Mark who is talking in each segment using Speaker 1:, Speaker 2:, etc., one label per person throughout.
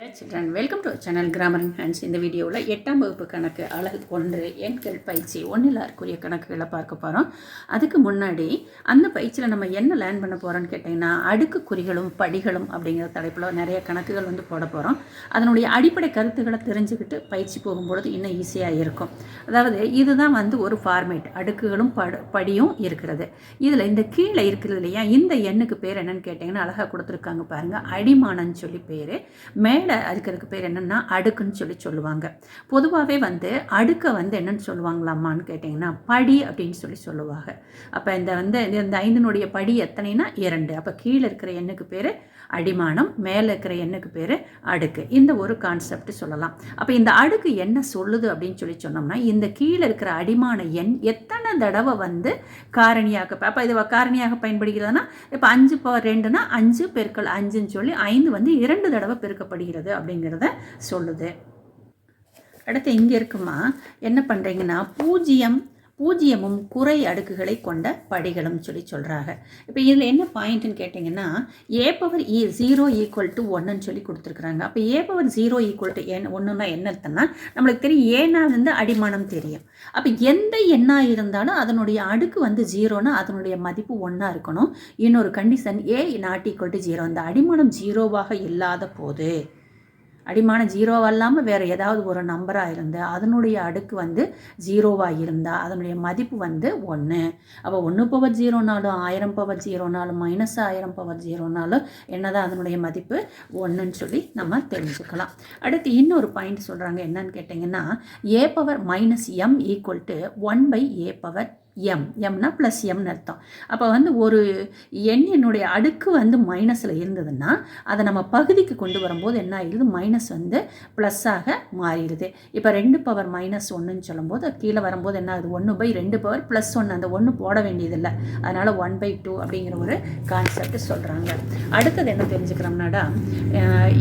Speaker 1: Children welcome to channel grammar hands இந்த வீடியோவில் எட்டாம் வகுப்பு கணக்கு அழகு ஒன்று எண்கள் பயிற்சி ஒன்றில் இருக்கக்கூடிய கணக்குகளை பார்க்க போகிறோம் அதுக்கு முன்னாடி அந்த பயிற்சியில் நம்ம என்ன லேர்ன் பண்ண போகிறோம்னு கேட்டிங்கன்னா அடுக்கு குறிகளும் படிகளும் அப்படிங்கிற தலைப்பில் நிறைய கணக்குகள் வந்து போட போகிறோம் அதனுடைய அடிப்படை கருத்துக்களை தெரிஞ்சுக்கிட்டு பயிற்சி போகும்பொழுது இன்னும் ஈஸியாக இருக்கும். அதாவது இதுதான் வந்து ஒரு ஃபார்மேட் அடுக்குகளும் படு படியும் இருக்கிறது. இதில் இந்த கீழே இருக்கிறது இல்லையா இந்த எண்ணுக்கு பேர் என்னன்னு கேட்டிங்கன்னா அழகாக கொடுத்துருக்காங்க பாருங்கள் அடிமானன்னு சொல்லி பேர். மேல் அதுக்கு பேர் என்னென்னா அடுக்குன்னு சொல்லி சொல்லுவாங்க. பொதுவாகவே வந்து அடுக்கை வந்து என்னென்னு சொல்லுவாங்களாம்மான்னு கேட்டிங்கன்னா படி அப்படின்னு சொல்லி சொல்லுவாங்க. அப்போ இந்த வந்து இந்த ஐந்தினுடைய படி எத்தனைனா இரண்டு. அப்போ கீழே இருக்கிற எண்ணுக்கு பேர் அடிமானம் மேலே இருக்கிற எண்ணுக்கு பேர் அடுக்கு. இந்த ஒரு கான்செப்ட் சொல்லலாம். அப்போ இந்த அடுக்கு என்ன சொல்லுது அப்படின்னு சொல்லி சொன்னோம்னா இந்த கீழே இருக்கிற அடிமான எண் எத்தனை தடவை வந்து காரணியாக அப்போ இது காரணியாக பயன்படுகிறதுனா இப்போ அஞ்சு ரெண்டுனா அஞ்சு பெருக்கள் அஞ்சுன்னு சொல்லி ஐந்து வந்து இரண்டு தடவை பெருக்கப்படுகிறது. அப்படிங்கிறத சொல்லுது. அடுத்து இங்கே இருக்குமா? என்ன பண்ணுறீங்கன்னா பூஜ்ஜியம் பூஜ்ஜியமும் குறை அடுக்குகளை கொண்ட படிகளும் சொல்லி சொல்கிறாங்க இப்போ இதில் என்ன பாயிண்ட்டுன்னு கேட்டிங்கன்னா a power e e zero equal to ஒன்றுன்னு சொல்லி கொடுத்துருக்குறாங்க. அப்போ a power zero equal to என் ஒன்றுனா என்ன அர்த்தம்னா நம்மளுக்கு தெரியும் ஏனா வந்து அடிமானம் தெரியும். அப்போ எந்த எண்ணாக இருந்தாலும் அதனுடைய அடுக்கு வந்து ஜீரோனா அதனுடைய மதிப்பு ஒன்றா இருக்கணும். இன்னொரு condition a not equal to zero அந்த அடிமானம் ஜீரோவாக இல்லாத போது அடிமான ஜீரோவாக இல்லாமல் வேறு ஏதாவது ஒரு நம்பராக இருந்து அதனுடைய அடுக்கு வந்து ஜீரோவாக இருந்தால் அதனுடைய மதிப்பு வந்து ஒன்று அப்போ ஒன்று பவர் ஜீரோனாலும் ஆயிரம் பவர் ஜீரோனாலும் மைனஸ் ஆயிரம் பவர் ஜீரோனாலும் என்னதான் அதனுடைய மதிப்பு ஒன்றுன்னு சொல்லி நம்ம தெரிஞ்சுக்கலாம். அடுத்து இன்னொரு பாயிண்ட் சொல்கிறாங்க என்னன்னு கேட்டிங்கன்னா a power minus m equal to one by a power m எம்னா plus எம்னு அர்த்தம். அப்போ வந்து ஒரு எண்ணினுடைய அடுக்கு வந்து மைனஸில் இருந்ததுன்னா அதை நம்ம பகுதிக்கு கொண்டு வரும்போது என்ன ஆகிடுது மைனஸ் வந்து ப்ளஸ்ஸாக மாறிடுது. இப்போ ரெண்டு பவர் மைனஸ் ஒன்றுன்னு சொல்லும்போது கீழே வரும்போது என்ன ஆகுது? ஒன்று பை ரெண்டு பவர் ப்ளஸ் ஒன்று அந்த ஒன்று போட வேண்டியதில்லை. அதனால் ஒன் பை டூ அப்படிங்கிற ஒரு கான்செப்ட் சொல்கிறாங்க அடுத்தது என்ன தெரிஞ்சுக்கிறோம்னாடா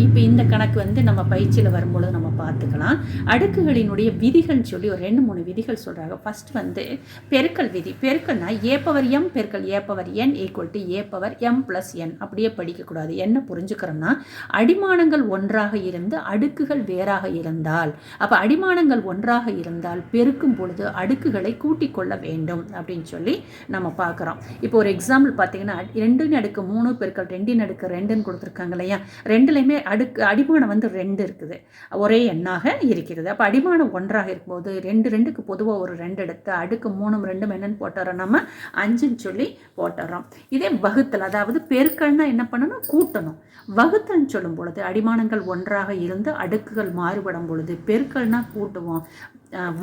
Speaker 1: இப்போ இந்த கணக்கு வந்து நம்ம பயிற்சியில் வரும்பொழுது நம்ம பார்த்துக்கலாம். அடுக்குகளினுடைய விதிகள்னு சொல்லி ஒரு ரெண்டு மூணு விதிகள் சொல்கிறாங்க ஃபஸ்ட் வந்து பெருக்கல் பெருக்கல் விதி. பெருக்கல்னா ஏ பவர் எம் பெருக்கல் a power n equal to a power m plus n அப்படியே படிக்கக்கூடாது. என்ன புரிஞ்சுக்கிறோம்னா அடிமானங்கள் ஒன்றாக இருந்து அடுக்குகள் வேறாக இருந்தால் அப்போ அடிமானங்கள் ஒன்றாக இருந்தால் பெருக்கும் பொழுது அடுக்குகளை கூட்டிக் கொள்ள வேண்டும் அப்படின்னு சொல்லி நம்ம பார்க்குறோம். இப்போ ஒரு எக்ஸாம்பிள் பார்த்தீங்கன்னா ரெண்டுன்னு அடுக்கு மூணு பெருக்கல் ரெண்டின் அடுக்கு ரெண்டுன்னு கொடுத்துருக்காங்க இல்லையா? ரெண்டுலேயுமே அடுக்கு அடிமானம் வந்து ரெண்டு இருக்குது. ஒரே எண்ணாக இருக்கிறது. அப்போ அடிமானம் ஒன்றாக இருக்கும்போது ரெண்டு ரெண்டுக்கு பொதுவாக ஒரு ரெண்டு எடுத்து அடுக்கு மூணும் ரெண்டும் என்னன்னு போட்டுறோம். நம்ம அஞ்சுன்னு சொல்லி போட்டுறோம். இதே வகுத்தல் அதாவது பெருக்கள்னா என்ன பண்ணணும்? கூட்டணும். வகுத்தல்னு சொல்லும் பொழுது அடிமானங்கள் ஒன்றாக இருந்து அடுக்குகள் மாறுபடும் பொழுது பெருக்கள்னா கூட்டுவோம்.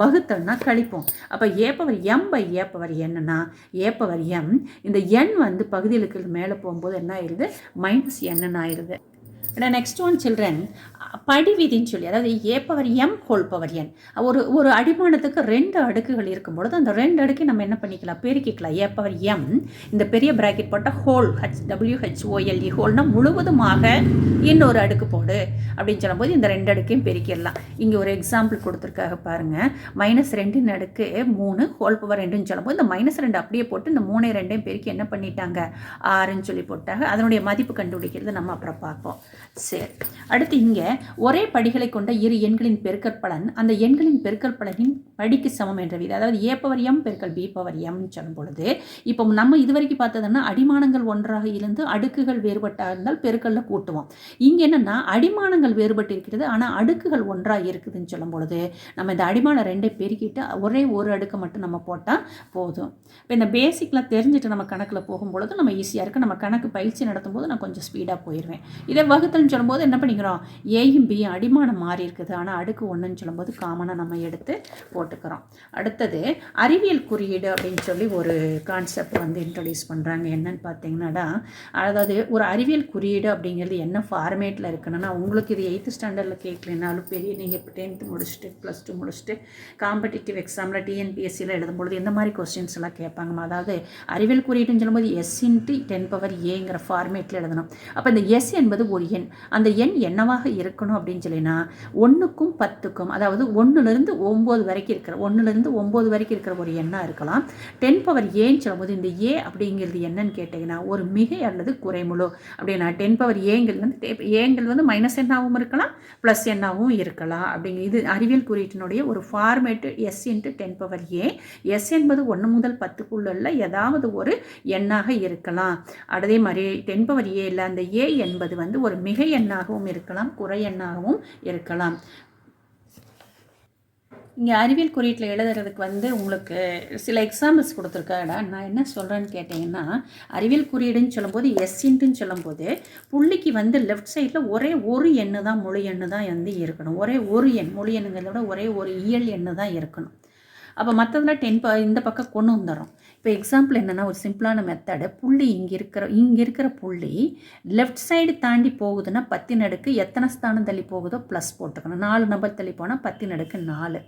Speaker 1: வகுத்தல்னா கழிப்போம். அப்போ ஏப்பவர் எம் பை ஏப்பவர் என்னன்னா ஏப்பவர் எம் இந்த எண் வந்து பகுதிகளுக்கு மேலே போகும்போது என்ன ஆயிடுது மைனஸ் என்னன்னு ஆயிடுது நெக்ஸ்ட் ஒன் சில்ட்ரன் படி விதின்னு சொல்லி அதாவது a power m whole power n. ஒரு ஒரு அடிமானத்துக்கு ரெண்டு அடுக்குகள் இருக்கும் பொழுது அந்த ரெண்டு அடுக்கை நம்ம என்ன பண்ணிக்கலாம்? பெருக்கிக்கலாம். ஏ பவர் எம் இந்த பெரிய ப்ராக்கெட் போட்டால் whole H W H O L E ஹோல்னால் முழுவதுமாக இன்னொரு அடுக்கு போடு. அப்படின்னு சொல்லும்போது இந்த ரெண்டு அடுக்கையும் பெருக்கிடலாம். இங்கே ஒரு எக்ஸாம்பிள் கொடுத்துருக்காக பாருங்கள் மைனஸ் ரெண்டின் அடுக்கு மூணு ஹோல் பவர் ரெண்டுன்னு சொல்லும்போது இந்த மைனஸ் ரெண்டு அப்படியே போட்டு இந்த மூணு ரெண்டையும் பெருக்கி என்ன பண்ணிட்டாங்க? ஆறுன்னு சொல்லி போட்டாங்க. அதனுடைய மதிப்பு கண்டுபிடிக்கிறது நம்ம அப்புறம் பார்ப்போம். சரி அடுத்து இங்கே ஒரே படிகளை கொண்ட இரு எண்களின் பெருக்கற் பலன் அந்த எண்களின் பெருக்கற் பலனின் படிக்கு சமம் என்ற விதி. அதாவது ஏ பவர் எம் பெருக்கல் பி பவர் எம்னு சொல்லும் பொழுது இப்போ நம்ம இது வரைக்கும் பார்த்ததுன்னா அடிமானங்கள் ஒன்றாக இருந்து அடுக்குகள் வேறுபட்டாக இருந்தால் பெருக்கல்ல கூட்டுவோம். இங்கே என்னென்னா அடிமானங்கள் வேறுபட்டு இருக்கிறது ஆனால் அடுக்குகள் ஒன்றாக இருக்குதுன்னு சொல்லும் பொழுது நம்ம இந்த அடிமானம் ரெண்டை பெருக்கிட்டு ஒரே ஒரு அடுக்கு மட்டும் நம்ம போட்டால் போதும். இப்போ இந்த பேசிக்லாம் தெரிஞ்சுட்டு நம்ம கணக்கில் போகும்பொழுது நம்ம ஈஸியாக இருக்குது நம்ம கணக்கு பயிற்சி நடத்தும் போது நான் கொஞ்சம் ஸ்பீடாக போயிடுவேன். இதே வகுத்தல் வகுத்தல்னு சொல்லும்போது என்ன பண்ணிக்கிறோம்? ஏயும் பியும் அடிமானம் மாறி இருக்குது. ஆனால் அடுக்கு ஒன்றுன்னு சொல்லும்போது காமனாக நம்ம எடுத்து போட்டுக்கிறோம். அடுத்தது அறிவியல் குறியீடு அப்படின்னு சொல்லி ஒரு கான்செப்ட் வந்து இன்ட்ரடியூஸ் பண்ணுறாங்க என்னன்னு பார்த்தீங்கன்னா அதாவது ஒரு அறிவியல் குறியீடு அப்படிங்கிறது என்ன ஃபார்மேட்டில் இருக்குன்னா உங்களுக்கு இது எயித்து ஸ்டாண்டர்டில் கேட்கலனாலும் பெரிய நீங்கள் இப்போ டென்த்து முடிச்சுட்டு ப்ளஸ் டூ முடிச்சுட்டு காம்படிட்டிவ் எக்ஸாமில் டிஎன்பிஎஸ்சியில் எழுதும்பொழுது இந்த மாதிரி கொஸ்டின்ஸ் எல்லாம் கேட்பாங்க. அதாவது அறிவியல் குறியீடுன்னு சொல்லும்போது எஸ் இன்ட்டு டென் பவர் ஏங்கிற ஃபார்மேட்டில் எழுதணும். அப்போ இந்த எஸ் என்பது ஒரு எண். அந்த எண் என்னவாக இருக்கணும் அப்படின்னு சொல்லினா ஒன்றுக்கும் பத்துக்கும் அதாவது ஒன்றுலேருந்து ஒம்பது வரைக்கும் இருக்கிற ஒன்றுலேருந்து ஒம்பது வரைக்கும் இருக்கிற ஒரு எண்ணாக இருக்கலாம். டென் பவர் ஏன்னு சொல்லும்போது இந்த ஏ அப்படிங்கிறது என்னன்னு கேட்டிங்கன்னா ஒரு மிகை அல்லது குறைமுழு. அப்படின்னா டென் பவர் ஏங்கிறது வந்து ஏங்கிறது வந்து மைனஸ் எண்ணாகவும் இருக்கலாம் ப்ளஸ் எண்ணாகவும் இருக்கலாம். அப்படிங்கிற இது அறிவியல் குறியீட்டினுடைய ஒரு format s into ten power a s என்பது ஒன்று முதல் பத்துக்குள்ள ஏதாவது ஒரு எண்ணாக இருக்கலாம். அதே மாதிரி டென் பவர் ஏல அந்த ஏ என்பது வந்து ஒரு மிகை எண்ணாகவும் இருக்கலாம் குறை எண்ணாகவும் இருக்கலாம். இங்கே அறிவியல் குறியீட்டில் எழுதுறதுக்கு வந்து உங்களுக்கு சில எக்ஸாம்பிள்ஸ் கொடுத்துருக்காடா நான் என்ன சொல்கிறேன்னு கேட்டிங்கன்னா அறிவியல் குறியீடுன்னு சொல்லும்போது எஸ்இன்ட்டுன்னு சொல்லும்போது புள்ளிக்கு வந்து லெஃப்ட் சைடில் ஒரே ஒரு எண்ணு தான் மொழி எண்ணு தான் வந்து இருக்கணும். ஒரே ஒரு எண் மொழி எண்ணுங்கிறத விட ஒரே ஒரு இயல் எண்ணு தான் இருக்கணும். அப்போ மற்றதெல்லாம் டென் ப இந்த பக்கம் கொண்டு வந்துடும் இப்போ எக்ஸாம்பிள் என்னென்னா ஒரு சிம்பிளான மெத்தடு புள்ளி இங்கே இருக்கிற இங்கே இருக்கிற புள்ளி லெஃப்ட் சைடு தாண்டி போகுதுன்னா பத்தி நடுக்கு எத்தனை ஸ்தானம் தள்ளி போகுதோ ப்ளஸ் போட்டுக்கணும். நாலு நம்பர் தள்ளி போனால் பத்தி நடுக்கு நாலு.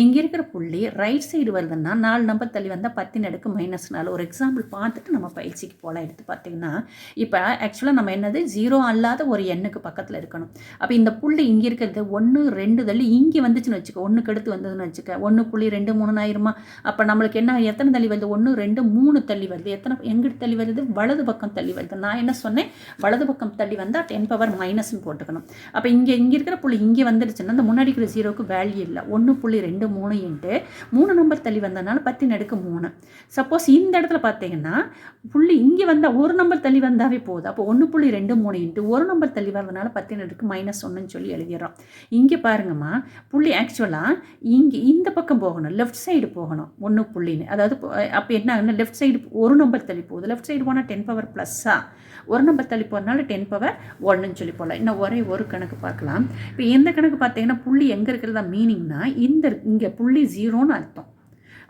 Speaker 1: இங்கே இருக்கிற புள்ளி ரைட் சைடு வருதுன்னா நாலு நம்பர் தள்ளி வந்தால் பத்தி நடுக்கு மைனஸ் நாலு. ஒரு எக்ஸாம்பிள் பார்த்துட்டு நம்ம பயிற்சிக்கு போகலாம். எடுத்து பார்த்தீங்கன்னா இப்போ ஆக்சுவலாக நம்ம என்னது? ஜீரோ அல்லாத ஒரு எண்ணுக்கு பக்கத்தில் இருக்கணும். அப்போ இந்த புள்ளி இங்கே இருக்கிறது ஒன்று ரெண்டு தள்ளி இங்கே வந்துச்சுன்னு வச்சுக்கோ. ஒன்றுக்கு அடுத்து வந்ததுன்னு வச்சுக்க. ஒன்று புள்ளி ரெண்டு மூணு ஆயிருமா? அப்போ நம்மளுக்கு என்ன எத்தனை தள்ளி வந்து ஒன்று ரெண்டு மூணு தள்ளி வருது. எத்தனை எங்கிட்டு தள்ளி வருது? வலது பக்கம் தள்ளி வருது. நான் என்ன சொன்னேன்? வலது பக்கம் தள்ளி வந்தால் டென் பவர் மைனஸ்னு போட்டுக்கணும். அப்போ இங்கே இங்கே இருக்கிற புள்ளி இங்கே வந்துடுச்சுன்னா அந்த முன்னாடி இருக்கிற ஜீரோக்கு வேல்யூ இல்லை. ஒன்று புள்ளி ரெண்டு மூணு இன்ட்டு மூணு நம்பர் தள்ளி வந்ததுனால பத்தின் நடுக்கு மூணு. சப்போஸ் இந்த இடத்துல பார்த்தீங்கன்னா புள்ளி இங்கே வந்தால் ஒரு நம்பர் தள்ளி வந்தாவே போதும். அப்போ ஒன்று புள்ளி ரெண்டு மூணு இன்ட்டு ஒரு நம்பர் தள்ளி வரதுனால பத்து நடுக்கு மைனஸ் ஒன்றுன்னு சொல்லி எழுதிடுறோம். இங்கே பாருங்கம்மா புள்ளி ஆக்சுவலாக இங்கே இந்த பக்கம் போகணும் லெஃப்ட் சைடு போகணும் ஒன்று புள்ளின்னு. அதாவது அப்போ என்ன ஆகுதுன்னா லெஃப்ட் சைடு ஒரு நம்பர் தள்ளி போகுது லெஃப்ட் சைடு போனால் டென் பவர் ப்ளஸ்ஸா ஒரு நம்பர் தள்ளி போகிறதுனால டென் பவர் ஒன்றுன்னு சொல்லி போகலாம் இன்னும் ஒரே ஒரு கணக்கு பார்க்கலாம். இப்போ எந்த கணக்கு பார்த்தீங்கன்னா புள்ளி எங்கே இருக்கிறதா மீனிங்னா இந்த இங்கே புள்ளி ஜீரோன்னு அர்த்தம்.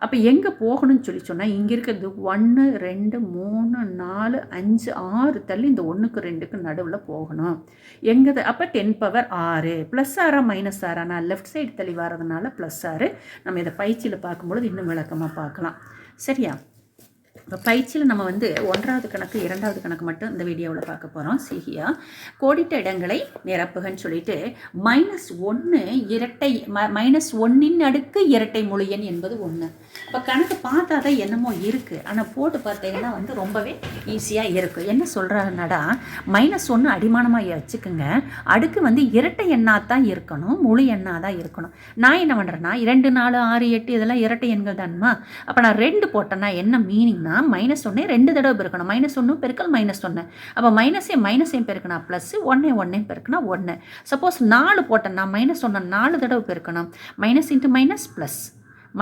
Speaker 1: அப்போ எங்கே போகணும்னு சொல்லி சொன்னால் இங்கே இருக்கிறது ஒன்று ரெண்டு மூணு நாலு அஞ்சு ஆறு தள்ளி இந்த ஒன்றுக்கு ரெண்டுக்கு நடுவில் போகணும். எங்கே அப்போ டென் பவர் ஆறு. ப்ளஸ் ஆறா மைனஸ் ஆறா? நான் லெஃப்ட் சைடு தள்ளி வரதுனால ப்ளஸ் ஆறு. நம்ம இதை பயிற்சியில் பார்க்கும்பொழுது இன்னும் விளக்கமாக பார்க்கலாம். சரியா? இப்போ பயிற்சியில் நம்ம வந்து ஒன்றாவது கணக்கு இரண்டாவது கணக்கு மட்டும் இந்த வீடியோவில் பார்க்க போகிறோம் சிகியா கோடிட்ட இடங்களை நிரப்புகன்னு சொல்லிட்டு மைனஸ் ஒன்று இரட்டை ம மைனஸ் ஒன்றின் அடுக்கு இரட்டை மொழியன் என்பது ஒன்று இப்போ கணக்கு பார்த்தா தான் என்னமோ இருக்குது ஆனால் போட்டு பார்த்தீங்கன்னா வந்து ரொம்பவே ஈஸியாக இருக்குது என்ன சொல்கிறாங்கன்னா மைனஸ் ஒன்று அடிமானமாக வச்சுக்கோங்க. அடுக்கு வந்து இரட்டை எண்ணாக தான் இருக்கணும். முழு எண்ணாக தான் இருக்கணும். நான் என்ன பண்ணுறேன்னா இரண்டு நாலு ஆறு எட்டு இதெல்லாம் இரட்டை எண்கள் தானுமா? அப்போ நான் ரெண்டு போட்டேன்னா என்ன மீனிங்னா மைனஸ் ஒன்னே ரெண்டு தடவை பெருக்கணும். மைனஸ் ஒன்று பெருக்கல் மைனஸ் ஒன்று அப்போ மைனஸே மைனஸையும் பெருக்கணும் ப்ளஸ் ஒன்னே ஒன்றையும் பெருக்கினா ஒன்று சப்போஸ் நாலு போட்டேன்னா மைனஸ் ஒன்று நாலு தடவை பெருக்கணும். மைனஸ் இன்ட்டு மைனஸ் ப்ளஸ்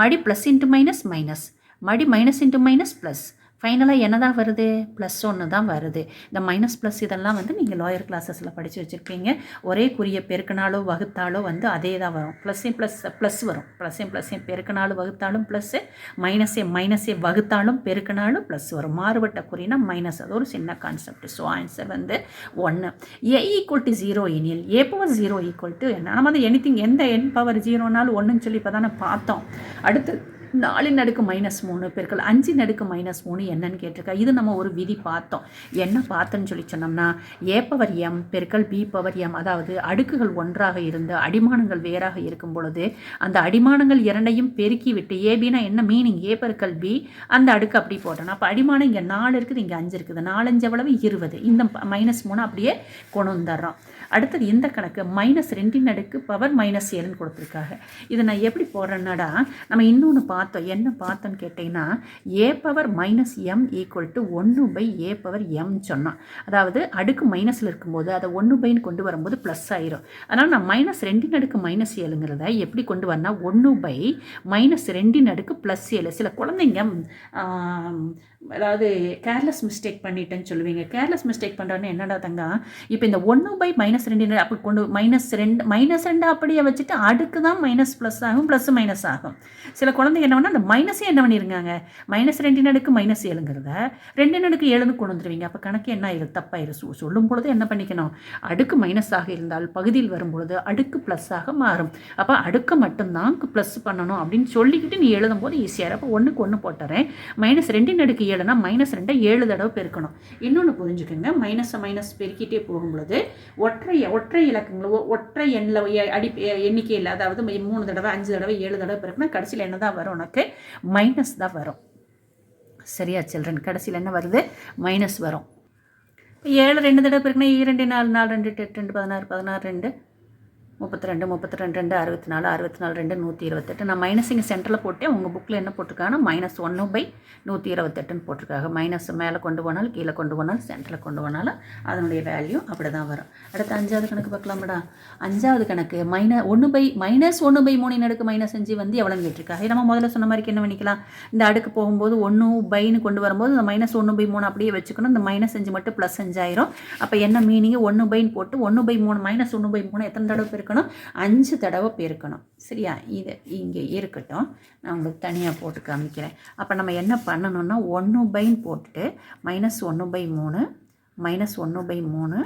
Speaker 1: மடி ப்ளஸ் இன்ட்டு மைனஸ் மைனஸ் மடி மைனஸ் இன்ட்டு மைனஸ் ப்ளஸ் ஃபைனலாக என்ன தான் வருது? ப்ளஸ் ஒன்று தான் வருது. இந்த மைனஸ் ப்ளஸ் இதெல்லாம் வந்து நீங்கள் லாயர் கிளாஸஸில் படித்து வச்சுருப்பீங்க. ஒரே குறிய பெருக்கினாலோ வகுத்தாலோ வந்து அதே தான் வரும். ப்ளஸ்ஸையும் ப்ளஸ் ப்ளஸ் வரும். ப்ளஸ்ஸையும் ப்ளஸ்ஸையும் பெருக்கினாலும் வகுத்தாலும் ப்ளஸ்ஸு மைனஸே மைனஸே வகுத்தாலும் பெருக்கினாலும் ப்ளஸ் வரும். மாறுபட்ட குறினா மைனஸ் அது ஒரு சின்ன கான்செப்ட் ஸோ ஆன்சர் வந்து ஒன்று ஏ ஈக்குவல் டு ஜீரோ எனில் a power zero equal to என்ன? நம்ம வந்து எனிதிங் எந்த என் பவர் ஜீரோனாலும் ஒன்றுன்னு சொல்லி இப்போ தானே பார்த்தோம். அடுத்து நாலின் அடுக்கு மைனஸ் மூணு பெருக்கள் அஞ்சின் அடுக்கு மைனஸ் மூணு என்னன்னு கேட்டிருக்கா. இது நம்ம ஒரு விதி பார்த்தோம். என்ன பார்த்தோன்னு சொல்லி சொன்னோம்னா ஏ பவர் எம் பெருக்கள் பி பவர் எம் அதாவது அடுக்குகள் ஒன்றாக இருந்து அடிமானங்கள் வேறாக இருக்கும் பொழுது அந்த அடிமானங்கள் இரண்டையும் பெருக்கி விட்டு ஏபினா என்ன மீனிங் ஏ பெருக்கள் பி அந்த அடுக்கு அப்படி போட்டோம் அப்போ அடிமானம் இங்கே நாலு இருக்குது இங்கே அஞ்சு இருக்குது. நாலஞ்சு எவ்வளவு? இருபது. இந்த மைனஸ் மூணு அப்படியே கொண்டு வந்துடுறோம். அடுத்தது இந்த கணக்கு மைனஸ் ரெண்டின் அடுக்கு பவர் மைனஸ் ஏழுன்னு கொடுத்துருக்காங்க. இதை நான் எப்படி போடுறேன்னாடா நம்ம இன்னொன்று பார்த்தோம் என்ன பார்த்தோன்னு கேட்டிங்கன்னா a power minus m equal to ஒன்று பை ஏ பவர் எம் சொன்னான். அதாவது அடுக்கு மைனஸில் இருக்கும்போது அதை ஒன்று பைன்னு கொண்டு வரும்போது ப்ளஸ் ஆயிரும். அதனால் நான் மைனஸ் ரெண்டின் அடுக்கு மைனஸ் ஏழுங்கிறத எப்படி கொண்டு வரனா ஒன்று பை மைனஸ் ரெண்டின் அடுக்கு ப்ளஸ் ஏழு. சில குழந்தைங்க அதாவது கேர்லெஸ் மிஸ்டேக் பண்ணிட்டேன்னு சொல்லுவீங்க. கேர்லெஸ் மிஸ்டேக் பண்ணுறோன்னு என்னடா தங்க இப்போ இந்த ஒன்று பை மைனஸ் ரெண்டு அப்படி கொண்டு மைனஸ் ரெண்டு மைனஸ் ரெண்டு அப்படியே வச்சுட்டு அடுக்கு தான் மைனஸ் ப்ளஸ் ஆகும் ப்ளஸ் மைனஸ் ஆகும். சில குழந்தைங்க என்ன அந்த மைனஸே என்ன பண்ணிருங்காங்க மைனஸ் ரெண்டு நடுக்கு மைனஸ் ஏழுங்கிறத ரெண்டு நடுக்கு ஏழுன்னு கொண்டு வந்துடுவீங்க அப்போ கணக்கு என்ன ஆயிரும் தப்பாயிரும் சொல்லும் பொழுது என்ன பண்ணிக்கணும்? அடுக்கு மைனஸாக இருந்தால் பகுதியில் வரும் பொழுது அடுக்கு ப்ளஸ்ஸாக மாறும். அப்போ அடுக்கு மட்டும்தான் ப்ளஸ் பண்ணணும் அப்படின்னு சொல்லிக்கிட்டு நீ எழுதும் போது ஈஸியாக இருக்கும் அப்போ ஒன்றுக்கு ஒன்று போட்டுறேன் மைனஸ் ரெண்டின் அடுக்கு ஏழுனா மைனஸ் ரெண்டை ஏழு தடவை பெருக்கணும். இன்னொன்று புரிஞ்சுக்கோங்க. மைனஸை மைனஸ் பெருக்கிட்டே போகும்பொழுது ஒற்றை ஒற்றை இலக்கங்களோ ஒற்றை எண்ணில் அடி எண்ணிக்கையில் அதாவது மூணு தடவை அஞ்சு தடவை ஏழு தடவை பெருக்கினா கடைசியில் என்ன தான் வரும்? உனக்கு மைனஸ் தான் வரும். சரியா சில்ட்ரன் கடைசியில் என்ன வருது? மைனஸ் வரும். ஏழு ரெண்டு தடவை இருக்குன்னா இரண்டு நாலு நாலு ரெண்டு எட்டு ரெண்டு பதினாறு பதினாறு ரெண்டு. முப்பத்தி ரெண்டு முப்பத்தி ரெண்டு ரெண்டு அறுபத்தி நாலு அறுபத்தி நாலு ரெண்டு நூற்றி இருபத்தெட்டு நான் மைனஸ் இங்கே சென்டரில் போட்டேன். உங்கள் புக்கில் என்ன போட்டிருக்காங்கன்னா மைனஸ் ஒன்று பை நூற்றி இருபத்தெட்டுன்னு போட்டிருக்காங்க. மைனஸ் மேலே கொண்டு போனாலும் கீழே கொண்டு போனாலும் சென்டரில் கொண்டு போனாலும் அதனுடைய வேல்யூ அப்படி தான் வரும். அடுத்து அஞ்சாவது கணக்கு பார்க்கலாமாடா. அஞ்சாவது கணக்கு மைன ஒன்று பை மைனஸ் ஒன்று பை மூணின் அடுக்கு மைனஸ் அஞ்சு வந்து எவ்வளோன்னு கேட்டிருக்காங்க நம்ம முதல்ல சொன்ன மாதிரி என்ன பண்ணிக்கலாம்? இந்த அடுக்கு போகும்போது ஒன்று பைன்னு கொண்டு வரும்போது இந்த மைனஸ் ஒன்று பை மூணு அப்படியே வச்சுக்கணும். இந்த மைனஸ் அஞ்சு மட்டும் ப்ளஸ் அஞ்சாயிரம். அப்போ என்ன மீனிங் ஒன்று பைன்னு போட்டு ஒன்று பை மூணு மைனஸ் ஒன்று பை மூணு எத்தனை தடவை பெருக்கணும்? அஞ்சு தடவை பெருக்கணும். சரியா? இது இங்கே இருக்கட்டும். நான் உங்களுக்கு தனியாக போட்டு காமிக்கிறேன். அப்போ நம்ம என்ன பண்ணணும்னா ஒன்று பைன்னு போட்டுட்டு மைனஸ் ஒன்று பை மூணு மைனஸ் ஒன்று பை மூணு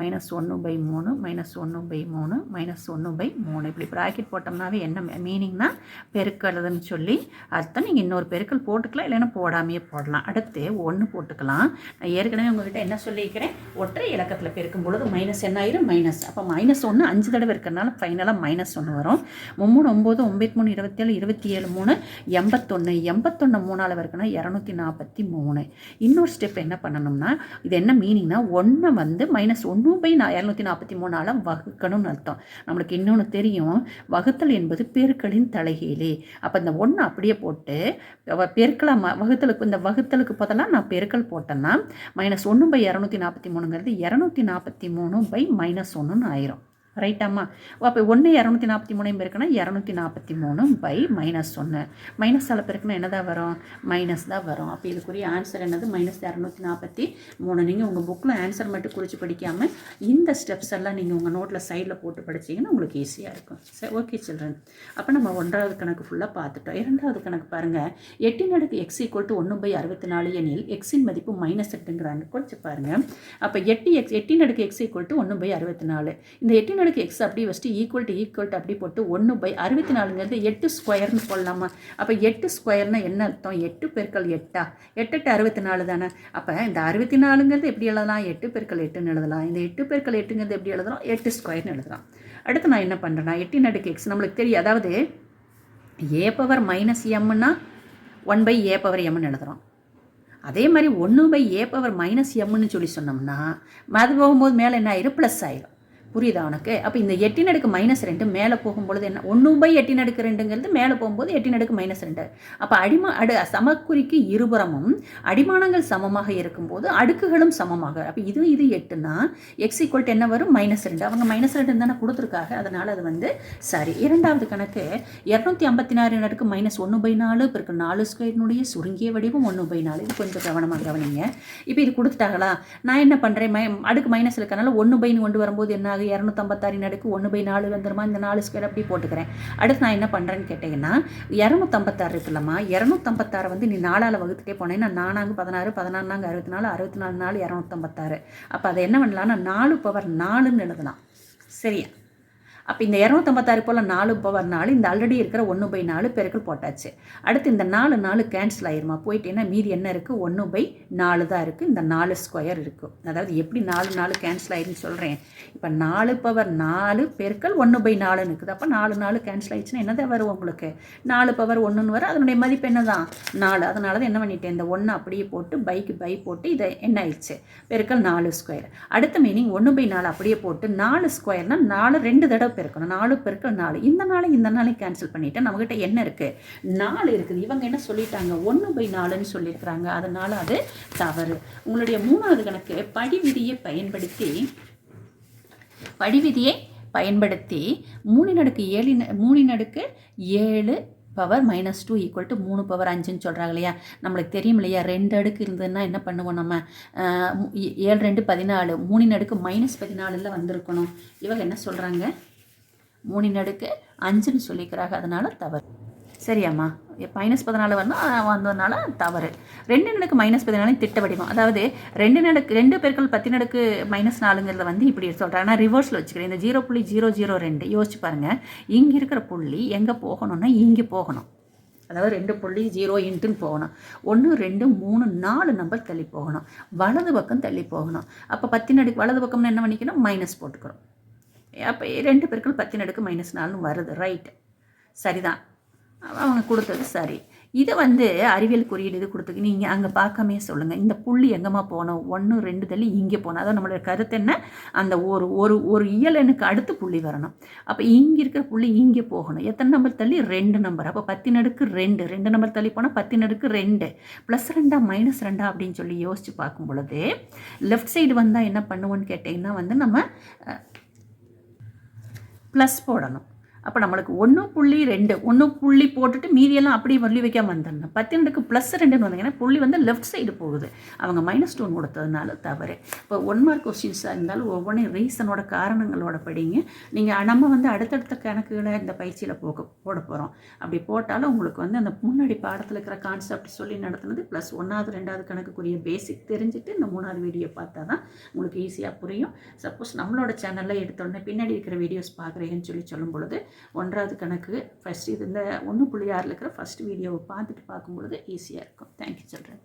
Speaker 1: மைனஸ் ஒன்று பை மூணு மைனஸ் ஒன்று பை மூணு மைனஸ் ஒன்று பை மூணு. இப்படி ப்ராக்கெட் போட்டோம்னாவே என்ன மீனிங்னா பெருக்கிறதுன்னு சொல்லி அர்த்தம். நீங்கள் இன்னொரு பெருக்கல் போட்டுக்கலாம் இல்லைன்னா போடாமையே போடலாம். அடுத்து ஒன்று போட்டுக்கலாம். நான் ஏற்கனவே உங்கள்கிட்ட என்ன சொல்லியிருக்கிறேன்? ஒற்றை இலக்கத்தில் பெருக்கும் பொழுது மைனஸ் என்ன ஆயிரும்? மைனஸ் அப்போ மைனஸ் ஒன்று அஞ்சு தடவை இருக்கிறனால ஃபைனலாக மைனஸ் ஒன்று வரும். மூணு ஒம்பது ஒம்பத்தி மூணு இருபத்தேழு இருபத்தி ஏழு மூணு எண்பத்தொன்று எண்பத்தொன்று மூணால் இருக்குன்னா இரநூத்தி நாற்பத்தி மூணு. இன்னொரு ஸ்டெப் என்ன பண்ணணும்னா இது என்ன மீனிங்னா ஒன்றை வந்து மைனஸ் ஒன்று பை நான் இரநூத்தி நாற்பத்தி மூணால் வகுக்கணும்னு அர்த்தம். நம்மளுக்கு இன்னொன்று தெரியும். வகுத்தல் என்பது பெருக்களின் தலைகீழே. அப்போ இந்த ஒன்று அப்படியே போட்டு வ- ம வகுத்தலுக்கு இந்த வகுத்தலுக்கு பதிலாக நான் பெருக்கல் போட்டேன்னா மைனஸ் ஒன்று பை இரநூத்தி நாற்பத்தி மூணுங்கிறது இரநூத்தி நாற்பத்தி மூணு பை மைனஸ் ஒன்றுன்னு ஆயிரும். ரைட்டாம்மா அப்போ ஒன்று இரநூத்தி நாற்பத்தி மூணையும் பெருக்குனா இரநூத்தி நாற்பத்தி மூணு பை மைனஸ் ஒன்று மைனஸ் பெருக்குனா என்ன தான் வரும்? மைனஸ் தான் வரும். அப்போ இதுக்குரிய ஆன்சர் என்னது? மைனஸ் இரநூத்தி நாற்பத்தி மூணு நீங்கள் உங்கள் புக்கில் ஆன்சர் மட்டும் குறித்து படிக்காமல் இந்த ஸ்டெப்ஸ் எல்லாம் நீங்கள் உங்கள் நோட்டில் சைடில் போட்டு படிச்சீங்கன்னா உங்களுக்கு ஈஸியாக இருக்கும். சரி ஓகே சில்ட்ரன் அப்போ நம்ம ஒன்றாவது கணக்கு ஃபுல்லாக பார்த்துட்டோம். இரண்டாவது கணக்கு பாருங்கள் எட்டின் அடுக்கு எக்ஸ் ஈக்குவல் டு ஒன்று பை அறுபத்தி நாலு எனில் எக்ஸின் மதிப்பு மைனஸ் எட்டுங்கிறாங்க. கொஞ்சம் பாருங்கள் அப்போ எட்டு எக்ஸ் எட்டின் அடுக்கு எக்ஸ் ஈக்குவல் டு ஒன்று பை அறுபத்தி நாலு இந்த எட்டின் அடுக்கு எக்ஸ் அப்படி வச்சுட்டு ஈக்குவல் டு ஈக்குவல் டு அப்படி போட்டு ஒன்று பை அறுபத்தி நாலுங்கிறது எட்டு ஸ்கொயர்னு போடலாமா? அப்போ எட்டு ஸ்கொயர்னால் என்ன அர்த்தம்? எட்டு பெருக்கள் எட்டா? எட்டு எட்டு அறுபத்தி நாலு தானே. அப்போ இந்த அறுபத்தி நாலுங்கிறது எப்படி எழுதலாம்? எட்டு பெருக்கள் எட்டுன்னு எழுதலாம். இந்த எட்டு பெருக்கள் எட்டுங்கிறது எப்படி எழுதலாம்? எட்டு ஸ்கொயர்னு எழுதலாம். அடுத்து நான் என்ன பண்ணுறேன்னா எட்டின் அடுக்கு எக்ஸ் நம்மளுக்கு தெரியும். அதாவது ஏ பவர் மைனஸ் எம்னா ஒன் பை ஏ பவர் எம்னு எழுதுகிறோம் அதே மாதிரி ஒன்று பை ஏ பவர் மைனஸ் எம்னு சொல்லி சொன்னோம்னா அது போகும்போது மேலே என்ன ஆயிரும்? ப்ளஸ் ஆயிரும். புரியுதா உனக்கு? அப்போ இந்த எட்டின் அடுக்கு மைனஸ் ரெண்டு மேலே போகும்பொழுது என்ன? ஒன்று பை எட்டின் அடுக்கு ரெண்டுங்கிறது மேலே போகும்போது எட்டின் அடுக்கு மைனஸ் ரெண்டு. அப்போ அடிமா அடு சமக்குறிக்கு இருபுறமும் அடிமானங்கள் சமமாக இருக்கும்போது அடுக்குகளும் சமமாக. அப்போ இது இது எட்டுனா எக்ஸ் ஈக்குவல் என்ன வரும்? மைனஸ் ரெண்டு. அவங்க மைனஸ் ரெண்டு தானே கொடுத்துருக்காங்க. அதனால் அது வந்து சரி. இரண்டாவது கணக்கு இரநூத்தி ஐம்பத்தி நாலு அடுக்கு மைனஸ் ஒன்று பை நாலு பிறகு நாலு ஸ்கொயர்னுடைய சுருங்கிய வடிவம் ஒன்று பை நாலு. இது கொஞ்சம் கவனமாக கவனிங்க. இப்போ இது கொடுத்துட்டாங்களா? நான் என்ன பண்ணுறேன் மை அடுக்கு மைனஸ் இருக்கனால ஒன்று பைன்னு கொண்டு வரும்போது என்ன ஆகுது இரநூத்தம்பத்தாறின் அடுக்கு ஒன்று பை நாலு வந்துருமா? இந்த நாலு ஸ்கொயர் அப்படி போட்டுக்கிறேன். அடுத்து நான் என்ன பண்ணுறேன்னு கேட்டிங்கன்னா இரநூத்தம்பத்தாறு இருக்குல்லம்மா இரநூத்தம்பத்தாறு வந்து நீ நாலால் வகுத்துட்டே போனேன்னா நானாங்க பதினாறு பதினாறாங்க அறுபத்தி நாலு அறுபத்தி நாலு நாலு இரநூத்தம்பத்தாறு. அப்போ அதை என்ன பண்ணலாம்னா நாலு பவர் நாலுன்னு எழுதலாம். சரியா? அப்போ இந்த இரநூத்தம்பத்தாறு போல் நாலு பவர் நாலு இந்த ஆல்ரெடி இருக்கிற ஒன்று பை நாலு பெருக்கள் போட்டாச்சு. அடுத்து இந்த நாலு நாலு கேன்சல் ஆயிருமா? போயிட்டேன்னா மீதி என்ன இருக்குது ஒன்று பை நாலு தான் இருக்குது இந்த நாலு ஸ்கொயர் இருக்குது அதாவது எப்படி நாலு நாலு கேன்சல் ஆயிருன்னு சொல்கிறேன் இப்போ நாலு பவர் நாலு பெருக்கள் ஒன்று பை நாலுன்னு இருக்குது. அப்போ நாலு நாலு கேன்சல் ஆயிடுச்சுன்னா என்னதான் வரும் உங்களுக்கு? நாலு பவர் ஒன்றுன்னு வரும். அதனுடைய மதிப்பு என்ன தான் நாலு. அதனால தான் என்ன பண்ணிட்டேன்? இந்த ஒன்று அப்படியே போட்டு பைக்கு பை போட்டு இதை என்ன ஆயிடுச்சு? பெருக்கல் நாலு ஸ்கொயர் அடுத்த மீனிங் ஒன்று பை நாலு அப்படியே போட்டு நாலு ஸ்கொயர்னால் நாலு ரெண்டு தடவை பெருக்கணும் நாலு பெருக்கல் நாலு. இந்த நாளை இந்த நாளை கேன்சல் பண்ணிவிட்டு நம்மக்கிட்ட என்ன இருக்குது நாலு இருக்குது. இவங்க என்ன சொல்லிட்டாங்க? ஒன்று பை நாலுன்னு சொல்லியிருக்கிறாங்க. அதனால் அது தவறு. உங்களுடைய மூணாவது கணக்கு படிவிதியை பயன்படுத்தி படிவிதியை பயன்படுத்தி மூணின் அடுக்கு ஏழின் மூணின் அடுக்கு ஏழு power minus two equal to மூணு பவர் அஞ்சுன்னு சொல்கிறாங்க இல்லையா? நம்மளுக்கு தெரியும் இல்லையா? ரெண்டு அடுக்கு இருந்ததுன்னா என்ன பண்ணுவோம் நம்ம? ஏழு ரெண்டு பதினாலு. மூணின் அடுக்கு மைனஸ் பதினாலில் வந்திருக்கணும். இவங்க என்ன சொல்கிறாங்க மூணின் அடுக்கு அஞ்சுன்னு சொல்லிக்கிறாங்க. அதனால தவறு. சரியாம்மா. மைனஸ் பதினாலு வந்தால் வந்ததுனால தவறு. ரெண்டு நடுக்கு மைனஸ் பதினாலு திட்ட வடிவம் அதாவது ரெண்டு நடுக்கு ரெண்டு பேர்கள் பத்து நடுக்கு மைனஸ் நாலுங்கிறத வந்து இப்படி சொல்கிறேன் ஆனால் ரிவர்ஸில் வச்சுக்கிறேன். இந்த ஜீரோ புள்ளி ஜீரோ ஜீரோ ரெண்டு. யோசிச்சு பாருங்கள் இங்கே இருக்கிற புள்ளி எங்கே போகணும்னா இங்கே போகணும். அதாவது ரெண்டு புள்ளி ஜீரோ இன்ட்டுன்னு போகணும். ஒன்று ரெண்டு மூணு நாலு நம்பர் தள்ளி போகணும். வலது பக்கம் தள்ளி போகணும். அப்போ பத்தின் அடுக்கு வலது பக்கம்னு என்ன பண்ணிக்கணும்? மைனஸ் போட்டுக்கிறோம். அப்போ ரெண்டு பேருக்கள் பத்தின் அடுக்கு மைனஸ் நாலுன்னு வருது ரைட் சரிதான். அவங்க கொடுத்தது சரி. இதை வந்து அறிவியல் குறியீடு இது கொடுத்துக்கு நீங்கள் அங்கே பார்க்காமே சொல்லுங்கள் இந்த புள்ளி எங்கேம்மா போனோம்? ஒன்று ரெண்டு தள்ளி இங்கே போனோம். அதான் நம்மளோட கருத்து என்ன? அந்த ஒரு ஒரு ஒரு இயலனுக்கு அடுத்து புள்ளி வரணும். அப்போ இங்கே இருக்கிற புள்ளி இங்கே போகணும். எத்தனை நம்பர் தள்ளி? ரெண்டு நம்பர் அப்போ பத்து அடுக்கு ரெண்டு. ரெண்டு நம்பர் தள்ளி போனால் பத்து நடுக்கு ரெண்டு. ப்ளஸ் ரெண்டா மைனஸ் ரெண்டா அப்படின்னு சொல்லி யோசித்து பார்க்கும் பொழுது லெஃப்ட் சைடு வந்தால் என்ன பண்ணுவோன்னு கேட்டிங்கன்னா வந்து நம்ம ப்ளஸ் போடணும் அப்போ நம்மளுக்கு ஒன்று புள்ளி ரெண்டு ஒன்று புள்ளி போட்டுட்டு மீதியெல்லாம் அப்படியே வள்ளி வைக்காம வந்துடணும். பத்தினடுக்கு ப்ளஸ் ரெண்டுன்னு வந்தீங்கன்னா புள்ளி வந்து லெஃப்ட் சைடு போகுது. அவங்க மைனஸ் டூன் கொடுத்ததுனால தவறு. இப்போ ஒன் மார்க் கொஸ்டின்ஸாக இருந்தாலும் ஒவ்வொன்றும் ரீசனோட காரணங்களோட படிங்க. நீங்கள் நம்ம வந்து அடுத்தடுத்த கணக்குகளை இந்த பயிற்சியில் போக போட போகிறோம் அப்படி போட்டாலும் உங்களுக்கு வந்து அந்த முன்னாடி பாடத்தில் இருக்கிற கான்செப்ட் சொல்லி நடத்துனது ப்ளஸ் ஒன்றாவது ரெண்டாவது கணக்குக்குரிய பேசிக் தெரிஞ்சுட்டு இந்த மூணாவது வீடியோ பார்த்தா தான் உங்களுக்கு ஈஸியாக புரியும். சப்போஸ் நம்மளோட சேனலில் எடுத்தோடனே பின்னாடி இருக்கிற வீடியோஸ் பார்க்குறீங்கன்னு சொல்லி சொல்லும் பொழுது ஒன்றாவது கணக்கு. ஃபஸ்ட் இது இந்த ஒன்று புள்ளி ஆறில் இருக்கிற ஃபஸ்ட் வீடியோவை பார்த்துட்டு பார்க்கும்பொழுது ஈஸியாக இருக்கும். தேங்க்யூ சொல்கிறேன்